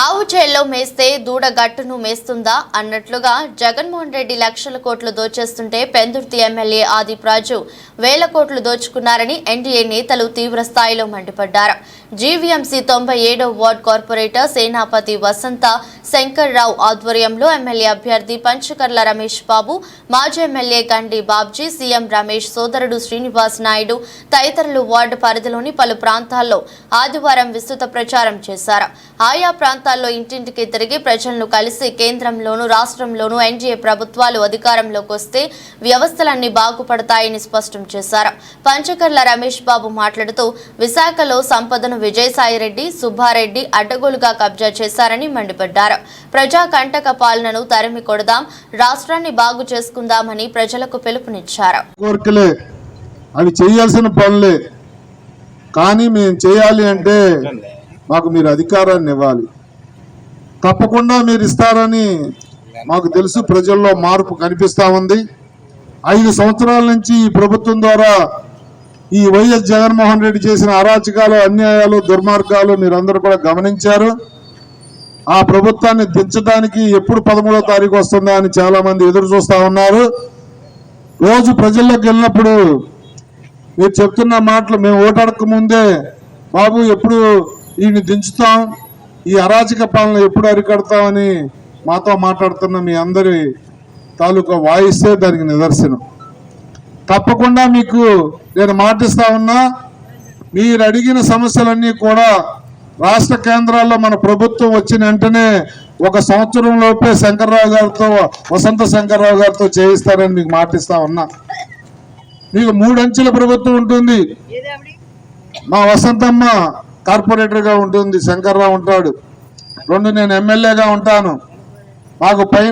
ఆవు చేల్లో మేస్తే దూడ గట్టును మేస్తుందా అన్నట్లుగా జగన్మోహన్ రెడ్డి లక్షల కోట్లు దోచేస్తుంటే పెందుర్తి ఎమ్మెల్యే ఆదిప్రాజు వేల కోట్లు దోచుకున్నారని ఎన్డీఏ నేతలు తీవ్ర స్థాయిలో మండిపడ్డారు. జీవీఎంసీ తొంభై ఏడో వార్డ్ కార్పొరేటర్ సేనాపతి వసంత శంకర్రావు ఆధ్వర్యంలో ఎమ్మెల్యే అభ్యర్థి పంచకర్ల రమేష్ బాబు మాజీ ఎమ్మెల్యే గండి బాబ్జీ సీఎం రమేష్ సోదరుడు శ్రీనివాస్ నాయుడు తదితరులు వార్డు పరిధిలోని పలు ప్రాంతాల్లో ఆదివారం విస్తృత ప్రచారం చేశారు. ఆయా ప్రాంతాల్లో ఇంటింటికి తిరిగి ప్రజలను కలిసి కేంద్రంలోనూ రాష్ట్రంలోనూ ఎన్డీఏ ప్రభుత్వాలు అధికారంలోకి వస్తే వ్యవస్థలన్నీ బాగుపడతాయని స్పష్టం చేశారు. పంచకర్ల రమేష్ బాబు మాట్లాడుతూ విశాఖలో సంపదను విజయసాయిరెడ్డి సుబ్బారెడ్డి అడ్డగోలుగా కబ్జా చేశారని మండిపడ్డారు. ప్రజా కంటక పాలనను తరిమి కొడదాం రాష్ట్రాన్ని బాగు చేసుకుందామని ప్రజలకు పిలుపునిచ్చారు. అవి చేయాల్సిన పనులే. కానీ మేము చేయాలి అంటే మాకు మీరు అధికారాన్ని ఇవ్వాలి. తప్పకుండా మీరు ఇస్తారని మాకు తెలుసు ప్రజల్లో మార్పు కనిపిస్తా ఉంది. ఐదు సంవత్సరాల నుంచి ఈ ప్రభుత్వం ద్వారా ఈ వైఎస్ జగన్మోహన్ రెడ్డి చేసిన అరాచకాలు అన్యాయాలు దుర్మార్గాలు మీరందరూ కూడా గమనించారు. ఆ ప్రభుత్వాన్ని దించడానికి ఎప్పుడు పదమూడో తారీఖు వస్తుందా అని చాలామంది ఎదురు చూస్తూ ఉన్నారు. రోజు ప్రజల్లోకి వెళ్ళినప్పుడు మీరు చెప్తున్న మాటలు మేము ఓటాడక ముందే బాబు ఎప్పుడు ఈయన దించుతాం? ఈ అరాచక పాలన ఎప్పుడు అరికడతామని మాతో మాట్లాడుతున్న మీ అందరి తాలూకా వాయిస్తే దానికి నిదర్శనం. తప్పకుండా మీకు నేను మాటిస్తా ఉన్నా మీరు అడిగిన సమస్యలన్నీ కూడా రాష్ట్ర కేంద్రాల్లో మన ప్రభుత్వం వచ్చిన వెంటనే ఒక సంవత్సరం లోపే శంకర్రావు గారితో వసంత శంకర్రావు గారితో చేయిస్తారని మీకు మాటిస్తా ఉన్నా. మీకు మూడంచెల ప్రభుత్వం ఉంటుంది. మా వసంతమ్మ కార్పొరేటర్గా ఉంటుంది శంకర్రావు ఉంటాడు. రెండు నేను ఎమ్మెల్యేగా ఉంటాను. మాకు పైన